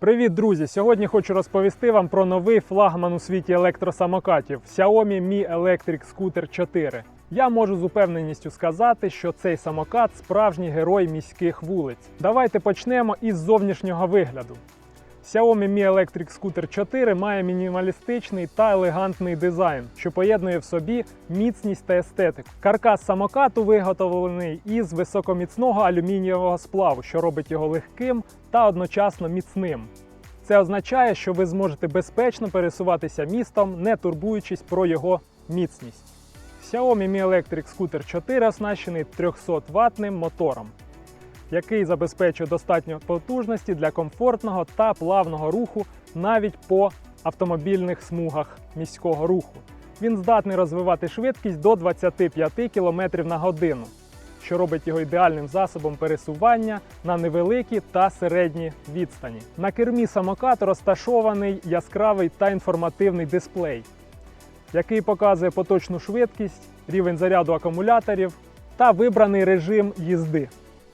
Привіт, друзі! Сьогодні хочу розповісти вам про новий флагман у світі електросамокатів Xiaomi Mi Electric Scooter 4. Я можу з упевненістю сказати, що цей самокат справжній герой міських вулиць. Давайте почнемо із зовнішнього вигляду. Xiaomi Mi Electric Scooter 4 має мінімалістичний та елегантний дизайн, що поєднує в собі міцність та естетику. Каркас самокату виготовлений із високоміцного алюмінієвого сплаву, що робить його легким та одночасно міцним. Це означає, що ви зможете безпечно пересуватися містом, не турбуючись про його міцність. Xiaomi Mi Electric Scooter 4 оснащений 300 ватним мотором який забезпечує достатньо потужності для комфортного та плавного руху навіть по автомобільних смугах міського руху. Він здатний розвивати швидкість до 25 км на годину, що робить його ідеальним засобом пересування на невеликі та середні відстані. На кермі самокату розташований яскравий та інформативний дисплей, який показує поточну швидкість, рівень заряду акумуляторів та вибраний режим їзди.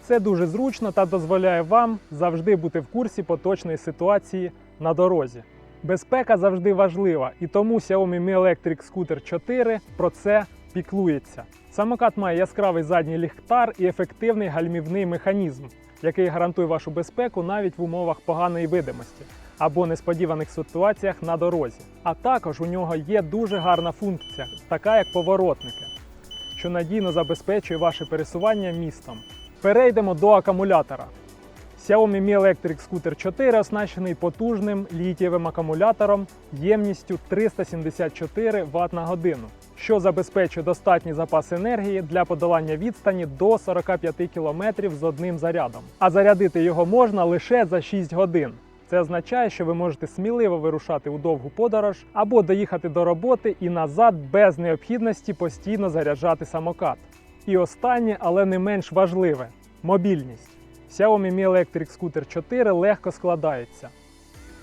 Це дуже зручно та дозволяє вам завжди бути в курсі поточної ситуації на дорозі. Безпека завжди важлива, і тому Xiaomi Mi Electric Scooter 4 про це піклується. Самокат має яскравий задній ліхтар і ефективний гальмівний механізм, який гарантує вашу безпеку навіть в умовах поганої видимості або несподіваних ситуаціях на дорозі. А також у нього є дуже гарна функція, така як поворотники, що надійно забезпечує ваше пересування містом. Перейдемо до акумулятора. Xiaomi Mi Electric Scooter 4 оснащений потужним літієвим акумулятором ємністю 374 Вт на годину, що забезпечує достатній запас енергії для подолання відстані до 45 км з одним зарядом. А зарядити його можна лише за 6 годин. Це означає, що ви можете сміливо вирушати у довгу подорож або доїхати до роботи і назад без необхідності постійно заряджати самокат. І останнє, але не менш важливе мобільність. Xiaomi Mi Electric Scooter 4 легко складається,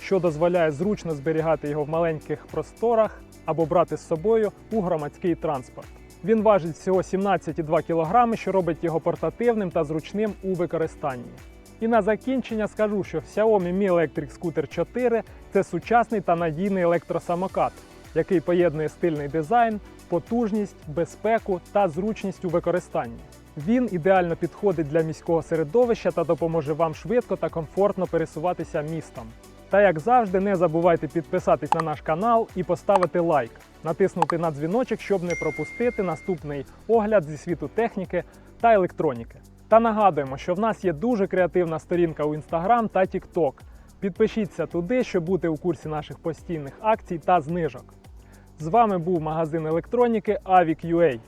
що дозволяє зручно зберігати його в маленьких просторах або брати з собою у громадський транспорт. Він важить всього 17,2 кг, що робить його портативним та зручним у використанні. І на закінчення скажу, що Xiaomi Mi Electric Scooter 4 це сучасний та надійний електросамокат, який поєднує стильний дизайн, потужність, безпеку та зручність у використанні. Він ідеально підходить для міського середовища та допоможе вам швидко та комфортно пересуватися містом. Та як завжди, не забувайте підписатись на наш канал і поставити лайк, натиснути на дзвіночок, щоб не пропустити наступний огляд зі світу техніки та електроніки. Та нагадуємо, що в нас є дуже креативна сторінка у Instagram та TikTok. Підпишіться туди, щоб бути у курсі наших постійних акцій та знижок. З вами був магазин електроніки Avic.ua.